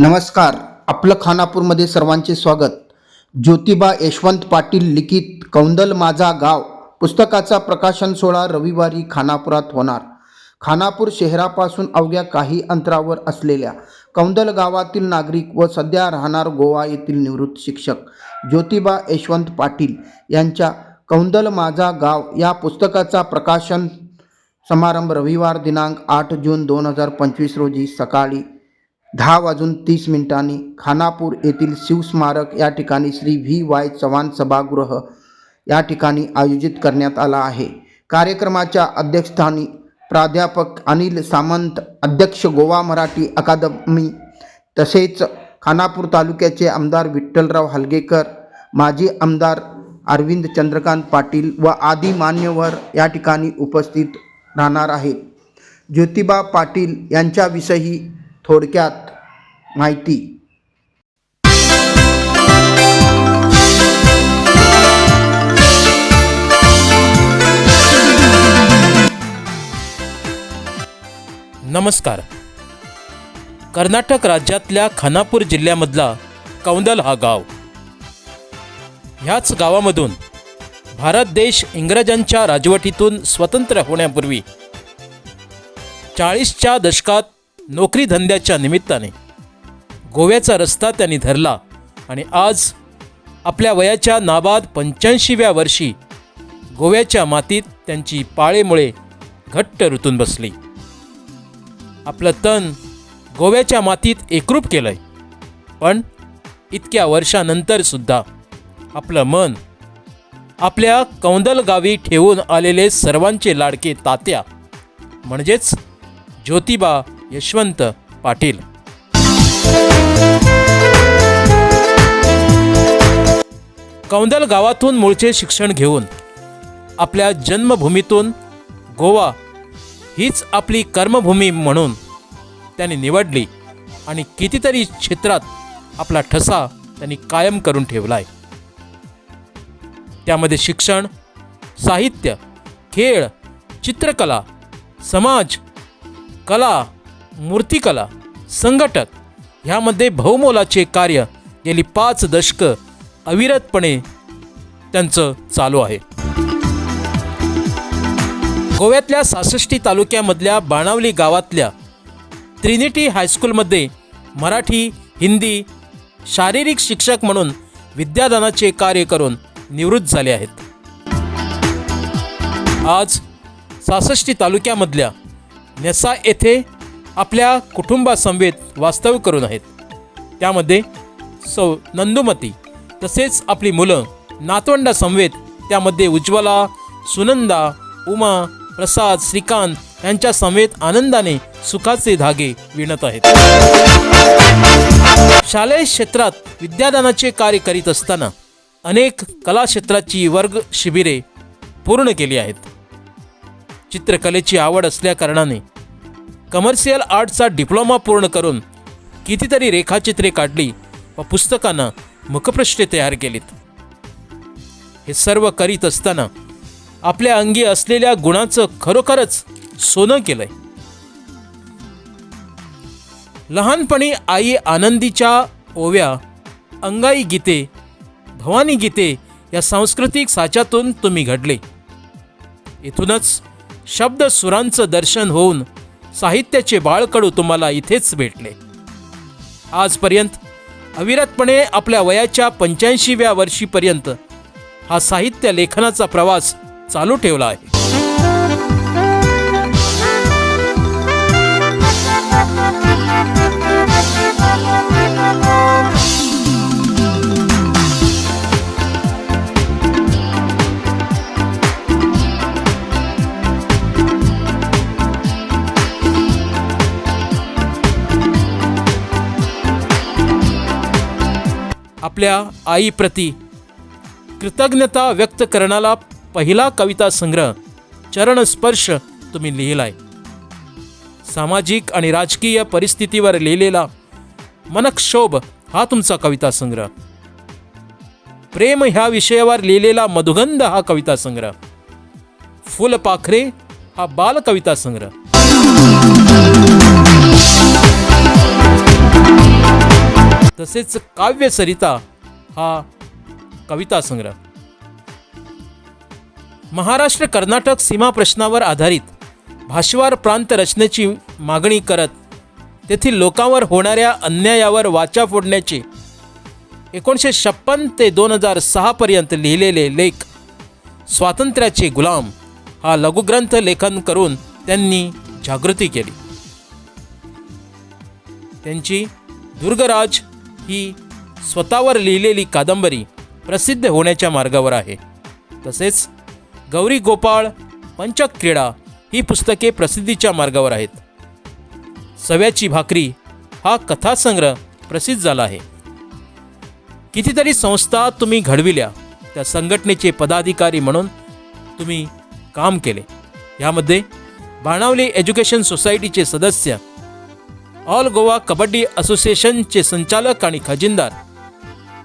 नमस्कार. आपलं खानापूरमध्ये सर्वांचे स्वागत. ज्योतिबा यशवंत पाटील लिखित कौंदल माझा गाव. पुस्तकाचा प्रकाशन सोहळा रविवारी खानापुरात होणार. खानापूर शहरापासून अवघ्या काही अंतरावर असलेल्या कौंदल गावातील नागरिक व सध्या राहणार गोवा येथील निवृत्त शिक्षक ज्योतिबा यशवंत पाटील यांच्या कौंदल माझा गाव या पुस्तकाचा प्रकाशन समारंभ रविवार दिनांक आठ जून दोन हजार पंचवीस रोजी सकाळी दहा वाजून तीस मिनिटांनी खानापूर येथील शिवस्मारक या ठिकाणी श्री व्ही. वाय. चव्हाण सभागृह या ठिकाणी आयोजित करण्यात आला आहे. कार्यक्रमाच्या अध्यक्षस्थानी प्राध्यापक अनिल सामंत अध्यक्ष गोवा मराठी अकादमी तसेच खानापूर तालुक्याचे आमदार विठ्ठलराव हलगेकर माजी आमदार अरविंद चंद्रकांत पाटील व आदी मान्यवर या ठिकाणी उपस्थित राहणार आहेत. ज्योतिबा पाटील यांच्याविषयी थोडक्यात माहिती. नमस्कार. कर्नाटक राज्यातल्या खानापूर जिल्ह्यामधला कौंदल हा गाव. ह्याच गावामधून भारत देश इंग्रजांच्या राजवटीतून स्वतंत्र होण्यापूर्वी चाळीसच्या दशकात नोकरी धंद्याच्या निमित्ताने गोव्याचा रस्ता त्यांनी धरला आणि आज आपल्या वयाच्या नाबाद पंच्याऐंशीव्या वर्षी गोव्याच्या मातीत त्यांची पाळेमुळे घट्ट रुतून बसली. आपलं तन गोव्याच्या मातीत एकरूप केलंय. पण इतक्या वर्षानंतर सुद्धा आपलं मन आपल्या कौंदल गावी ठेवून आलेले सर्वांचे लाडके तात्या म्हणजेच ज्योतिबा यशवंत पाटील. कौंदल गावातून मूळचे शिक्षण घेऊन आपल्या जन्मभूमीतून गोवा हीच आपली कर्मभूमी म्हणून त्यांनी निवडली आणि कितीतरी क्षेत्रात आपला ठसा त्यांनी कायम करून ठेवलाय. त्यामध्ये शिक्षण साहित्य खेळ चित्रकला समाज कला मूर्तिकला संघटक ह्यामध्ये बहुमोलाचे कार्य गेली पाच दशकं अविरतपणे त्यांचं चालू आहे. गोव्यातल्या सासष्टी तालुक्यामधल्या बाणावली गावातल्या ट्रिनिटी हायस्कूलमध्ये मराठी हिंदी शारीरिक शिक्षक म्हणून विद्यादानाचे कार्य करून निवृत्त झाले आहेत. आज सासष्टी तालुक्यामधल्या नेसा येथे आपल्या कुटुंबासमवेत वास्तव्य करून आहेत. त्यामध्ये सौ नंदुमती तसेच आपली मुलं नातवंडासमवेत त्यामध्ये उज्ज्वला सुनंदा उमा प्रसाद श्रीकांत यांच्या समवेत आनंदाने सुखाचे धागे विणत आहेत. शालेय क्षेत्रात विद्यादानाचे कार्य करीत असताना अनेक कलाक्षेत्राची वर्ग शिबिरे पूर्ण केली आहेत. चित्रकलेची आवड असल्याकारणाने कमर्शियल आर्टचा डिप्लोमा पूर्ण करून कितीतरी रेखाचित्रे काढली व पुस्तकांना मुखपृष्ठे तयार केलीत. हे सर्व करीत असताना आपल्या अंगी असलेल्या गुणाचं खरोखरच सोनं केलंय. लहानपणी आई आनंदीच्या ओव्या अंगाई गीते भवानी गीते या सांस्कृतिक साच्यातून तुम्ही घडले. इथूनच शब्द सुरांचं दर्शन होऊन साहित्याचे बाळकडू तुम्हाला इथेच भेटले. आजपर्यंत अविरतपणे आपल्या वयाच्या पंच्याऐंशीव्या वर्षीपर्यंत हा साहित्य लेखनाचा प्रवास चालू ठेवला आहे. आपल्या आईप्रती कृतज्ञता व्यक्त करणारा पहिला कविता संग्रह चरणस्पर्श तुम्ही लिहिलाय. सामाजिक आणि राजकीय परिस्थितीवर लिहिलेला मनक्षोभ हा तुमचा कविता संग्रह. प्रेम ह्या विषयावर लिहिलेला मधुगंध हा कविता संग्रह. फुलपाखरे हा बाल कविता संग्रह. तसेच काव्यसरिता हा कविता संग्रह. महाराष्ट्र कर्नाटक सीमा प्रश्नावर आधारित भाषवार प्रांत रचनेची मागणी करत तेथील लोकांवर होणाऱ्या अन्यायावर वाचा फोडण्याचे एकोणीसशे छप्पन ते दोन हजार सहापर्यंत लिहिलेले लेख स्वातंत्र्याचे गुलाम हा लघुग्रंथ लेखन करून त्यांनी जागृती केली. त्यांची दुर्गराज ही स्वतःवर लिहिलेली कादंबरी प्रसिद्ध होण्याच्या मार्गावर आहे. तसेच गौरी गोपाळ पंचक क्रीडा ही पुस्तके प्रसिद्धीच्या मार्गावर आहेत. सव्याची भाकरी हा कथासंग्रह प्रसिद्ध झाला आहे. कितीतरी संस्था तुम्ही घडविल्या त्या संघटनेचे पदाधिकारी म्हणून तुम्ही काम केले. यामध्ये बाणावली एज्युकेशन सोसायटीचे सदस्य ऑल गोवा कबड्डी असोसिएशनचे संचालक आणि खजिनदार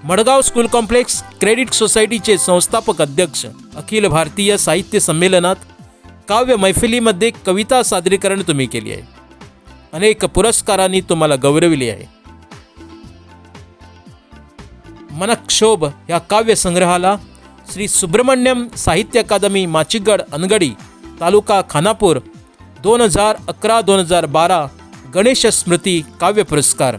मडगाव स्कूल कॉम्प्लेक्स क्रेडिट सोसायटीचे संस्थापक अध्यक्ष अखिल भारतीय साहित्य संमेलनात काव्य मैफिलीमध्ये कविता सादरीकरण तुम्ही केली आहे. अनेक पुरस्कारांनी तुम्हाला गौरविले आहे. मनक्षोभ या काव्यसंग्रहाला श्री सुब्रमण्यम साहित्य अकादमी माचिगड अनगडी तालुका खानापूर दोन हजार अकरा दोन हजार बारा गणेश स्मृती काव्य पुरस्कार.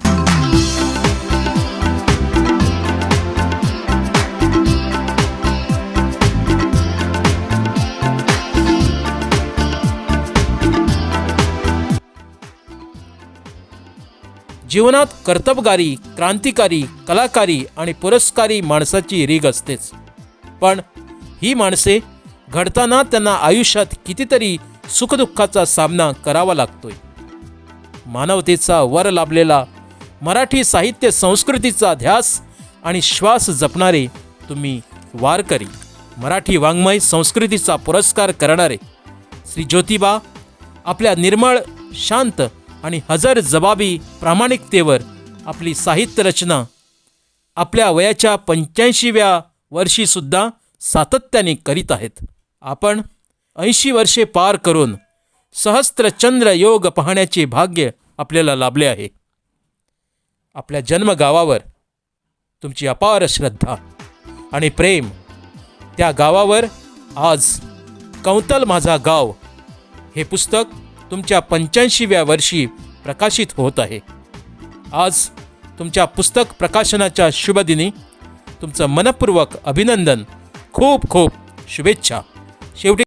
जीवनात कर्तबगारी क्रांतिकारी कलाकारी आणि पुरस्कारी माणसाची रीग असतेच. पण ही माणसे घडताना त्यांना आयुष्यात कितीतरी सुखदुःखाचा सामना करावा लागतोय. मानवतेचा वर लाभलेला मराठी साहित्य संस्कृतीचा ध्यास आणि श्वास जपणारे तुम्ही वारकरी मराठी वाङ्मय संस्कृतीचा पुरस्कार करणारे श्री ज्योतिबा आपल्या निर्मळ शांत आणि हजर जबाबी प्रामाणिकतेवर आपली साहित्य रचना आपल्या वयाच्या पंच्याऐंशीव्या वर्षीसुद्धा सातत्याने करीत आहेत. आपण ऐंशी वर्षे पार करून सहस्त्रचंद्र योग पाहण्याचे भाग्य आपल्याला लाभले आहे. आपल्या जन्मगावावर तुमची अपार श्रद्धा आणि प्रेम त्या गावावर आज कौतल माझा गाव हे पुस्तक तुमच्या पंच्याऐंशीव्या वर्षी प्रकाशित होत आहे. आज तुमच्या पुस्तक प्रकाशनाच्या शुभदिनी तुमचं मनपूर्वक अभिनंदन खूप खूप शुभेच्छा. शेवटी